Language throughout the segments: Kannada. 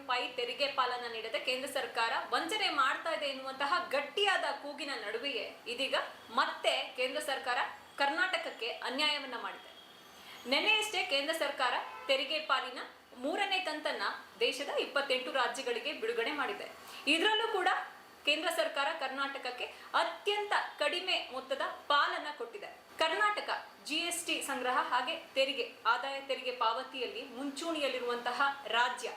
ರೂಪಾಯಿ ತೆರಿಗೆ ಪಾಲನ್ನ ನೀಡದೆ ಕೇಂದ್ರ ಸರ್ಕಾರ ವಂಚನೆ ಮಾಡ್ತಾ ಇದೆ ಎನ್ನುವಂತಹ ಗಟ್ಟಿಯಾದ ಕೂಗಿನ ನಡುವೆಯೇ ಇದೀಗ ಮತ್ತೆ ಕೇಂದ್ರ ಸರ್ಕಾರ ಕರ್ನಾಟಕಕ್ಕೆ ಅನ್ಯಾಯವನ್ನ ಮಾಡಿದೆ. ನಿನ್ನೆಯಷ್ಟೇ ಕೇಂದ್ರ ಸರ್ಕಾರ ತೆರಿಗೆ ಪಾಲಿನ ಮೂರನೇ ಕಂತನ್ನ ದೇಶದ ಇಪ್ಪತ್ತೆಂಟು ರಾಜ್ಯಗಳಿಗೆ ಬಿಡುಗಡೆ ಮಾಡಿದೆ. ಇದರಲ್ಲೂ ಕೂಡ ಕೇಂದ್ರ ಸರ್ಕಾರ ಕರ್ನಾಟಕಕ್ಕೆ ಅತ್ಯಂತ ಕಡಿಮೆ ಮೊತ್ತದ ಪಾಲನ್ನ ಕೊಟ್ಟಿದೆ. ಕರ್ನಾಟಕ ಜಿಎಸ್ಟಿ ಸಂಗ್ರಹ ಹಾಗೆ ತೆರಿಗೆ, ಆದಾಯ ತೆರಿಗೆ ಪಾವತಿಯಲ್ಲಿ ಮುಂಚೂಣಿಯಲ್ಲಿರುವಂತಹ ರಾಜ್ಯ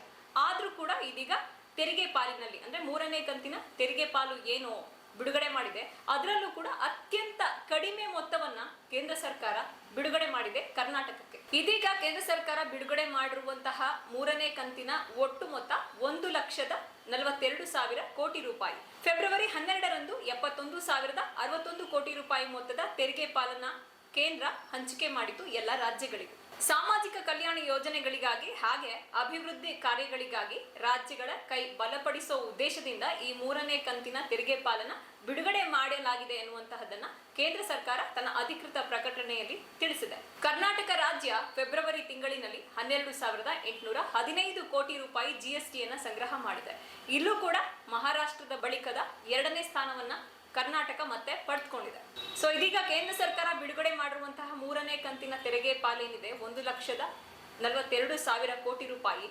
ಆದ್ರೂ ಕೂಡ ಇದೀಗ ತೆರಿಗೆ ಪಾಲಿನಲ್ಲಿ, ಅಂದ್ರೆ ಮೂರನೇ ಕಂತಿನ ತೆರಿಗೆ ಪಾಲು ಏನು ಬಿಡುಗಡೆ ಮಾಡಿದೆ, ಅದರಲ್ಲೂ ಕೂಡ ಅತ್ಯಂತ ಕಡಿಮೆ ಮೊತ್ತವನ್ನ ಕೇಂದ್ರ ಸರ್ಕಾರ ಬಿಡುಗಡೆ ಮಾಡಿದೆ ಕರ್ನಾಟಕಕ್ಕೆ. ಇದೀಗ ಕೇಂದ್ರ ಸರ್ಕಾರ ಬಿಡುಗಡೆ ಮಾಡಿರುವಂತಹ ಮೂರನೇ ಕಂತಿನ ಒಟ್ಟು ಮೊತ್ತ ಒಂದು ಲಕ್ಷದ ನಲವತ್ತೆರಡು ಸಾವಿರ ಕೋಟಿ ರೂಪಾಯಿ. ಫೆಬ್ರವರಿ ಹನ್ನೆರಡರಂದು ಎಪ್ಪತ್ತೊಂದು ಸಾವಿರದ ಅರವತ್ತೊಂದು ಕೋಟಿ ರೂಪಾಯಿ ಮೊತ್ತದ ತೆರಿಗೆ ಪಾಲನ್ನ ಕೇಂದ್ರ ಹಂಚಿಕೆ ಮಾಡಿತು ಎಲ್ಲ ರಾಜ್ಯಗಳಿಗೂ. ಸಾಮಾಜಿಕ ಕಲ್ಯಾಣ ಯೋಜನೆಗಳಿಗಾಗಿ ಹಾಗೆ ಅಭಿವೃದ್ಧಿ ಕಾರ್ಯಗಳಿಗಾಗಿ ರಾಜ್ಯಗಳ ಕೈ ಬಲಪಡಿಸುವ ಉದ್ದೇಶದಿಂದ ಈ ಮೂರನೇ ಕಂತಿನ ತೆರಿಗೆ ಪಾಲನ ಬಿಡುಗಡೆ ಮಾಡಲಾಗಿದೆ ಎನ್ನುವಂತಹದನ್ನ ಕೇಂದ್ರ ಸರ್ಕಾರ ತನ್ನ ಅಧಿಕೃತ ಪ್ರಕಟಣೆಯಲ್ಲಿ ತಿಳಿಸಿದೆ. ಕರ್ನಾಟಕ ರಾಜ್ಯ ಫೆಬ್ರವರಿ ತಿಂಗಳಿನಲ್ಲಿ ಹನ್ನೆರಡು ಸಾವಿರದ ಎಂಟುನೂರ ಹದಿನೈದು ಕೋಟಿ ರೂಪಾಯಿ ಜಿಎಸ್ಟಿಯನ್ನು ಸಂಗ್ರಹ ಮಾಡಿದೆ. ಇಲ್ಲೂ ಕೂಡ ಮಹಾರಾಷ್ಟ್ರದ ಬಳಿಕದ ಎರಡನೇ ಸ್ಥಾನವನ್ನ ಕರ್ನಾಟಕ ಮತ್ತೆ ಪಡೆದುಕೊಂಡಿದೆ. ಸೊ ಇದೀಗ ಕೇಂದ್ರ ಸರ್ಕಾರ ಬಿಡುಗಡೆ ಮಾಡಿರುವಂತಹ ಮೂರನೇ ಕಂತಿನ ತೆರಿಗೆ ಪಾಲೇನಿದೆ. ಒಂದು ಲಕ್ಷದ ನಲವತ್ತೆರಡು ಸಾವಿರ ಕೋಟಿ ರೂಪಾಯಿ.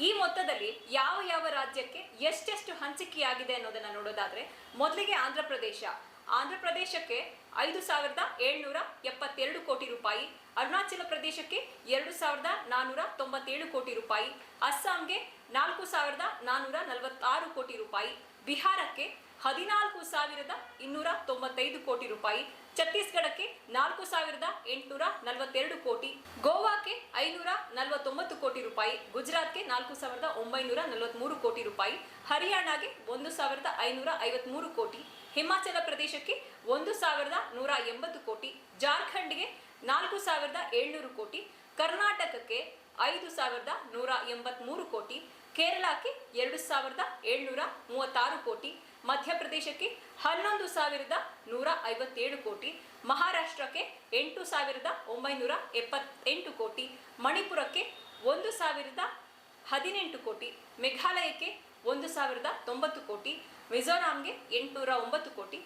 ಈ ಮೊತ್ತದಲ್ಲಿ ಯಾವ ಯಾವ ರಾಜ್ಯಕ್ಕೆ ಎಷ್ಟೆಷ್ಟು ಹಂಚಿಕೆಯಾಗಿದೆ ಅನ್ನೋದನ್ನ ನೋಡೋದಾದ್ರೆ, ಮೊದಲಿಗೆ ಆಂಧ್ರ ಪ್ರದೇಶ. ಆಂಧ್ರ ಪ್ರದೇಶಕ್ಕೆ ಐದು ಸಾವಿರದ ಏಳ್ನೂರ ಎಪ್ಪತ್ತೆರಡು ಕೋಟಿ ರೂಪಾಯಿ. ಅರುಣಾಚಲ ಪ್ರದೇಶಕ್ಕೆ ಎರಡು ಸಾವಿರದ ನಾನ್ನೂರ ತೊಂಬತ್ತೇಳು ಕೋಟಿ ರೂಪಾಯಿ. ಅಸ್ಸಾಂಗೆ ನಾಲ್ಕು ಸಾವಿರದ ನಾನ್ನೂರ ನಲವತ್ತಾರು ಕೋಟಿ ರೂಪಾಯಿ. ಬಿಹಾರಕ್ಕೆ ಹದಿನಾಲ್ಕು ಸಾವಿರದ ಇನ್ನೂರ ತೊಂಬತ್ತೈದು ಕೋಟಿ ರೂಪಾಯಿ. ಛತ್ತೀಸ್ಗಢಕ್ಕೆ ನಾಲ್ಕು ಸಾವಿರದ ಎಂಟುನೂರ ನಲವತ್ತೆರಡು ಕೋಟಿ. ಗೋವಾಕ್ಕೆ ಐನೂರ ನಲವತ್ತೊಂಬತ್ತು ಕೋಟಿ ರೂಪಾಯಿ. ಗುಜರಾತ್ಗೆ ನಾಲ್ಕು ಸಾವಿರದ ಒಂಬೈನೂರ ನಲವತ್ಮೂರು ಕೋಟಿ ರೂಪಾಯಿ. ಹರಿಯಾಣಗೆ ಒಂದು ಸಾವಿರದ ಐನೂರ ಐವತ್ಮೂರು ಕೋಟಿ. ಹಿಮಾಚಲ ಪ್ರದೇಶಕ್ಕೆ ಒಂದು ಸಾವಿರದ ನೂರ ಎಂಬತ್ತು ಕೋಟಿ. ಜಾರ್ಖಂಡ್ಗೆ ನಾಲ್ಕು ಸಾವಿರದ ಏಳ್ನೂರು ಕೋಟಿ. ಕರ್ನಾಟಕಕ್ಕೆ ಐದು ಸಾವಿರದ ನೂರ ಎಂಬತ್ಮೂರು ಕೋಟಿ. ಕೇರಳಕ್ಕೆ ಎರಡು ಸಾವಿರದ ಏಳ್ನೂರ ಮೂವತ್ತಾರು ಕೋಟಿ, ಮಧ್ಯಪ್ರದೇಶಕ್ಕೆ ಹನ್ನೊಂದು ಸಾವಿರದ ನೂರ ಐವತ್ತೇಳು ಕೋಟಿ, ಮಹಾರಾಷ್ಟ್ರಕ್ಕೆ ಎಂಟು ಸಾವಿರದ ಒಂಬೈನೂರ ಎಪ್ಪತ್ತೆಂಟು ಕೋಟಿ, ಮಣಿಪುರಕ್ಕೆ ಒಂದು ಸಾವಿರದ ಹದಿನೆಂಟು ಕೋಟಿ, ಮೇಘಾಲಯಕ್ಕೆ ಒಂದು ಸಾವಿರದ ತೊಂಬತ್ತು ಕೋಟಿ, ಮಿಜೋರಾಂಗೆ ಎಂಟುನೂರ ಒಂಬತ್ತು ಕೋಟಿ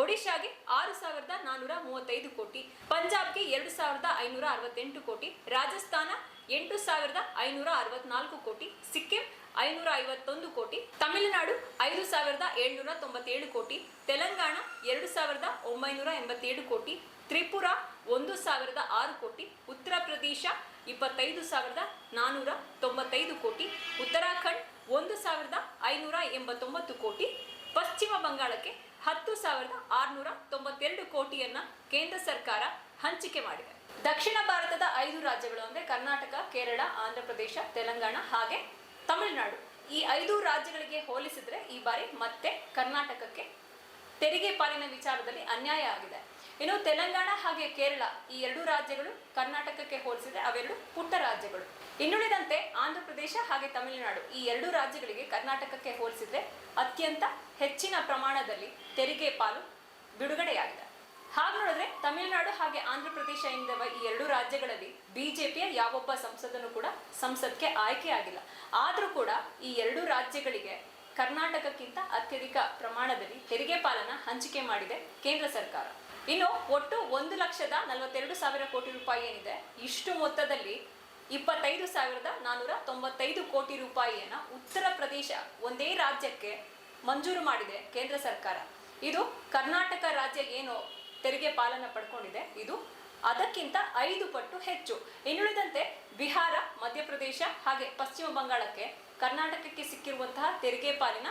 ಒಡಿಶಾಗೆ ಆರು ಸಾವಿರದ ನಾನ್ನೂರ ಮೂವತ್ತೈದು ಕೋಟಿ, ಪಂಜಾಬ್ಗೆ ಎರಡು ಸಾವಿರದ ಐನೂರ ಅರವತ್ತೆಂಟು ಕೋಟಿ, ರಾಜಸ್ಥಾನ ಎಂಟು ಸಾವಿರದ ಐನೂರ ಅರವತ್ನಾಲ್ಕು ಕೋಟಿ, ಸಿಕ್ಕಿಂ ಐನೂರ ಐವತ್ತೊಂದು ಕೋಟಿ, ತಮಿಳುನಾಡು ಐದು ಸಾವಿರದ ಏಳ್ನೂರ ತೊಂಬತ್ತೇಳು ಕೋಟಿ, ತೆಲಂಗಾಣ ಎರಡು ಸಾವಿರದ ಒಂಬೈನೂರ ಎಂಬತ್ತೇಳು ಕೋಟಿ, ತ್ರಿಪುರ ಒಂದು ಸಾವಿರದ ಆರು ಕೋಟಿ, ಉತ್ತರ ಪ್ರದೇಶ ಇಪ್ಪತ್ತೈದು ಸಾವಿರದ ನಾನ್ನೂರ ತೊಂಬತ್ತೈದು ಕೋಟಿ, ಉತ್ತರಾಖಂಡ್ ಒಂದು ಸಾವಿರದ ಐನೂರ ಎಂಬತ್ತೊಂಬತ್ತು ಕೋಟಿ, ಪಶ್ಚಿಮ ಬಂಗಾಳಕ್ಕೆ ಹತ್ತು ಸಾವಿರದ ಆರುನೂರ ತೊಂಬತ್ತೆರಡು ಕೋಟಿಯನ್ನ ಕೇಂದ್ರ ಸರ್ಕಾರ ಹಂಚಿಕೆ ಮಾಡಿದೆ. ದಕ್ಷಿಣ ಭಾರತದ ಐದು ರಾಜ್ಯಗಳು ಅಂದ್ರೆ ಕರ್ನಾಟಕ, ಕೇರಳ ಆಂಧ್ರ ಪ್ರದೇಶ ತೆಲಂಗಾಣ ಹಾಗೆ ತಮಿಳುನಾಡು. ಈ ಐದು ರಾಜ್ಯಗಳಿಗೆ ಹೋಲಿಸಿದ್ರೆ ಈ ಬಾರಿ ಮತ್ತೆ ಕರ್ನಾಟಕಕ್ಕೆ ತೆರಿಗೆ ಪಾಲಿನ ವಿಚಾರದಲ್ಲಿ ಅನ್ಯಾಯ ಆಗಿದೆ. ಇನ್ನು ತೆಲಂಗಾಣ ಹಾಗೆ ಕೇರಳ ಈ ಎರಡು ರಾಜ್ಯಗಳು ಕರ್ನಾಟಕಕ್ಕೆ ಹೋಲಿಸಿದ್ರೆ ಅವೆರಡು ಪುಟ್ಟ ರಾಜ್ಯಗಳು. ಇನ್ನುಳಿದಂತೆ ಆಂಧ್ರ ಪ್ರದೇಶ ಹಾಗೆ ತಮಿಳುನಾಡು ಈ ಎರಡು ರಾಜ್ಯಗಳಿಗೆ ಕರ್ನಾಟಕಕ್ಕೆ ಹೋಲಿಸಿದ್ರೆ ಅತ್ಯಂತ ಹೆಚ್ಚಿನ ಪ್ರಮಾಣದಲ್ಲಿ ತೆರಿಗೆ ಪಾಲು ಬಿಡುಗಡೆಯಾಗಿದೆ. ಹಾಗೆ ನೋಡಿದ್ರೆ ತಮಿಳುನಾಡು ಹಾಗೆ ಆಂಧ್ರ ಪ್ರದೇಶ ಈ ಎರಡು ರಾಜ್ಯಗಳಲ್ಲಿ ಬಿಜೆಪಿಯ ಯಾವೊಬ್ಬ ಸಂಸದನು ಕೂಡ ಸಂಸತ್ಗೆ ಆಯ್ಕೆ ಆಗಿಲ್ಲ. ಆದರೂ ಕೂಡ ಈ ಎರಡು ರಾಜ್ಯಗಳಿಗೆ ಕರ್ನಾಟಕಕ್ಕಿಂತ ಅತ್ಯಧಿಕ ಪ್ರಮಾಣದಲ್ಲಿ ತೆರಿಗೆ ಪಾಲನ ಹಂಚಿಕೆ ಮಾಡಿದೆ ಕೇಂದ್ರ ಸರ್ಕಾರ. ಇನ್ನು ಒಟ್ಟು ಒಂದು ಲಕ್ಷದ ನಲವತ್ತೆರಡು ಸಾವಿರ ಕೋಟಿ ರೂಪಾಯಿ ಏನಿದೆ, ಇಷ್ಟು ಮೊತ್ತದಲ್ಲಿ ಇಪ್ಪತ್ತೈದು ಸಾವಿರದ ನಾನ್ನೂರ ತೊಂಬತ್ತೈದು ಕೋಟಿ ರೂಪಾಯಿಯನ್ನ ಉತ್ತರ ಪ್ರದೇಶ ಒಂದೇ ರಾಜ್ಯಕ್ಕೆ ಮಂಜೂರು ಮಾಡಿದೆ ಕೇಂದ್ರ ಸರ್ಕಾರ. ಇದು ಕರ್ನಾಟಕ ರಾಜ್ಯ ಏನು ತೆರಿಗೆ ಪಾಲನ ಪಡ್ಕೊಂಡಿದೆ? ಇದು ಅದಕ್ಕಿಂತ ಐದು ಪಟ್ಟು ಹೆಚ್ಚು. ಇನ್ನುಳಿದಂತೆ ಬಿಹಾರ, ಮಧ್ಯಪ್ರದೇಶ ಹಾಗೆ ಪಶ್ಚಿಮ ಬಂಗಾಳಕ್ಕೆ ಕರ್ನಾಟಕಕ್ಕೆ ಸಿಕ್ಕಿರುವಂತಹ ತೆರಿಗೆ ಪಾಲಿನ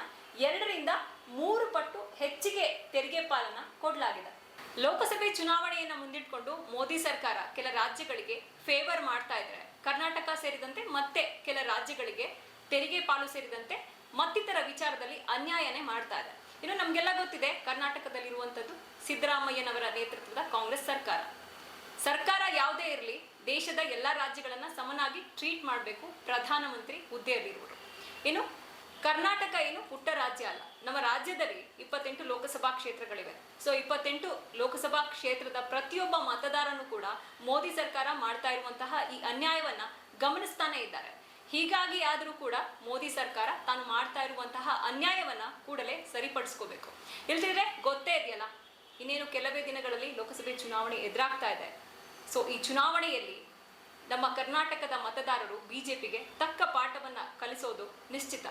ಎರಡರಿಂದ ಮೂರು ಪಟ್ಟು ಹೆಚ್ಚಿಗೆ ತೆರಿಗೆ ಪಾಲನ ಕೊಡಲಾಗಿದೆ. ಲೋಕಸಭೆ ಚುನಾವಣೆಯನ್ನು ಮುಂದಿಟ್ಕೊಂಡು ಮೋದಿ ಸರ್ಕಾರ ಕೆಲ ರಾಜ್ಯಗಳಿಗೆ ಫೇವರ್ ಮಾಡ್ತಾ ಇದ್ದಾರೆ ಕರ್ನಾಟಕ ಸೇರಿದಂತೆ ಮತ್ತೆ ಕೆಲ ರಾಜ್ಯಗಳಿಗೆ ತೆರಿಗೆ ಪಾಲು ಸೇರಿದಂತೆ ಮತ್ತಿತರ ವಿಚಾರದಲ್ಲಿ ಅನ್ಯಾಯನೇ ಮಾಡ್ತಾ ಇದೆ. ಇನ್ನು ನಮಗೆಲ್ಲ ಗೊತ್ತಿದೆ, ಕರ್ನಾಟಕದಲ್ಲಿರುವಂಥದ್ದು ಸಿದ್ದರಾಮಯ್ಯನವರ ನೇತೃತ್ವದ ಕಾಂಗ್ರೆಸ್ ಸರ್ಕಾರ. ಸರ್ಕಾರ ಯಾವುದೇ ಇರಲಿ, ದೇಶದ ಎಲ್ಲ ರಾಜ್ಯಗಳನ್ನ ಸಮನಾಗಿ ಟ್ರೀಟ್ ಮಾಡಬೇಕು ಪ್ರಧಾನಮಂತ್ರಿ ಹುದ್ದೆಯಲ್ಲಿರುವರು ಇನ್ನು ಕರ್ನಾಟಕ ಏನು ಪುಟ್ಟ ರಾಜ್ಯ ಅಲ್ಲ, ನಮ್ಮ ರಾಜ್ಯದಲ್ಲಿ ಇಪ್ಪತ್ತೆಂಟು ಲೋಕಸಭಾ ಕ್ಷೇತ್ರಗಳಿವೆ. ಸೊ ಇಪ್ಪತ್ತೆಂಟು ಲೋಕಸಭಾ ಕ್ಷೇತ್ರದ ಪ್ರತಿಯೊಬ್ಬ ಮತದಾರನು ಕೂಡ ಮೋದಿ ಸರ್ಕಾರ ಮಾಡ್ತಾ ಇರುವಂತಹ ಈ ಅನ್ಯಾಯವನ್ನ ಗಮನಿಸ್ತಾನೆ ಇದ್ದಾರೆ. ಹೀಗಾಗಿ ಆದರೂ ಕೂಡ ಮೋದಿ ಸರ್ಕಾರ ತಾನು ಮಾಡ್ತಾ ಇರುವಂತಹ ಅನ್ಯಾಯವನ್ನ ಕೂಡಲೇ ಸರಿಪಡಿಸ್ಕೋಬೇಕು. ಇಲ್ದಿದ್ರೆ ಗೊತ್ತೇ ಇದೆಯಲ್ಲ, ಇನ್ನೇನು ಕೆಲವೇ ದಿನಗಳಲ್ಲಿ ಲೋಕಸಭೆ ಚುನಾವಣೆ ಎದುರಾಗ್ತಾ ಇದೆ. ಸೊ ಈ ಚುನಾವಣೆಯಲ್ಲಿ ನಮ್ಮ ಕರ್ನಾಟಕದ ಮತದಾರರು ಬಿಜೆಪಿಗೆ ತಕ್ಕ ಪಾಠವನ್ನ ಕಲಿಸೋದು ನಿಶ್ಚಿತ.